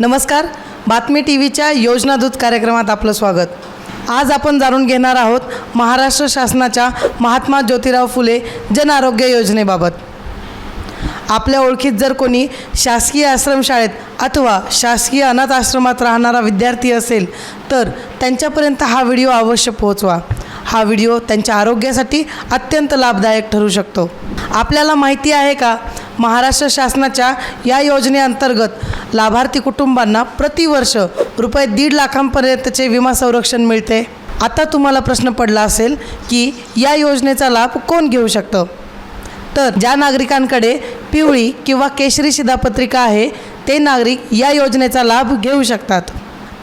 नमस्कार बातमी टी व्हीच्या योजनादूत कार्यक्रमात आपलं स्वागत. आज आपण जाणून घेणार आहोत महाराष्ट्र शासनाच्या महात्मा ज्योतिराव फुले जन आरोग्य योजनेबाबत. आपल्या ओळखीत जर कोणी शासकीय आश्रमशाळेत अथवा शासकीय अनाथ आश्रमात राहणारा विद्यार्थी असेल तर त्यांच्यापर्यंत हा व्हिडिओ अवश्य पोहोचवा. हा व्हिडिओ त्यांच्या आरोग्यासाठी अत्यंत लाभदायक ठरू शकतो. आपल्याला माहिती आहे का महाराष्ट्र शासनाच्या या योजनेअंतर्गत लाभार्थी कुटुंबांना प्रतिवर्ष रुपये दीड लाखांपर्यंतचे विमा संरक्षण मिळते. आता तुम्हाला प्रश्न पडला असेल की या योजनेचा लाभ कोण घेऊ शकतं? तर ज्या नागरिकांकडे पिवळी किंवा केशरी शिधापत्रिका आहे ते नागरिक या योजनेचा लाभ घेऊ शकतात.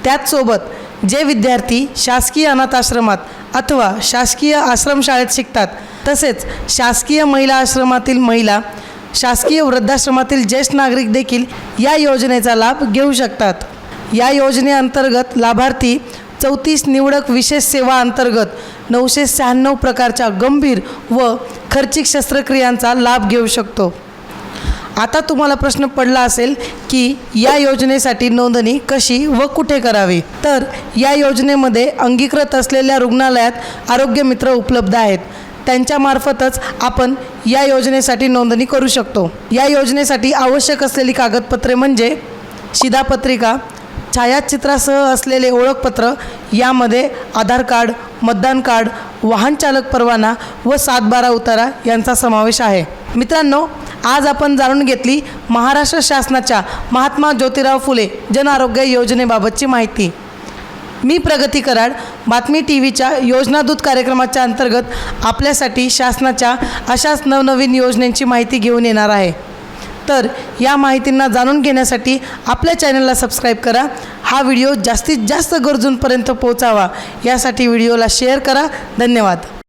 त्याचसोबत जे विद्यार्थी शासकीय अनाथ आश्रमात अथवा शासकीय आश्रमशाळेत शिकतात तसेच शासकीय महिला आश्रमातील महिला शासकीय वृद्धाश्रमातील ज्येष्ठ नागरिक देखील या योजनेचा लाभ घेऊ शकतात. या योजनेअंतर्गत लाभार्थी चौतीस निवडक विशेष सेवा अंतर्गत नऊशे शहाण्णव प्रकारच्या गंभीर व खर्चिक शस्त्रक्रियांचा लाभ घेऊ शकतो. आता तुम्हाला प्रश्न पडला असेल की या योजनेसाठी नोंदणी कशी व कुठे करावी? तर या योजनेमध्ये अंगीकृत असलेल्या रुग्णालयात आरोग्य मित्र उपलब्ध आहेत. त्यांच्यामार्फतच आपण या योजनेसाठी नोंदणी करू शकतो. या योजनेसाठी आवश्यक असलेली कागदपत्रे म्हणजे शिधापत्रिका छायाचित्रासह असलेले ओळखपत्र यामध्ये आधार कार्ड मतदान कार्ड वाहन चालक परवाना व सात बारा उतारा यांचा समावेश आहे. मित्रांनो आज आपण जाणून घेतली महाराष्ट्र शासनाच्या महात्मा ज्योतिराव फुले जन आरोग्य योजनेबाबतची माहिती. मी प्रगती कराड बातमी टी व्हीच्या योजनादूत कार्यक्रमाच्या अंतर्गत आपल्यासाठी शासनाच्या अशाच नवनवीन योजनेंची माहिती घेऊन येणार आहे. तर या माहितींना जाणून घेण्यासाठी आपल्या चॅनलला सबस्क्राईब करा. हा व्हिडिओ जास्तीत जास्त गरजूंपर्यंत पोहोचावा. यासाठी व्हिडिओला शेअर करा. धन्यवाद.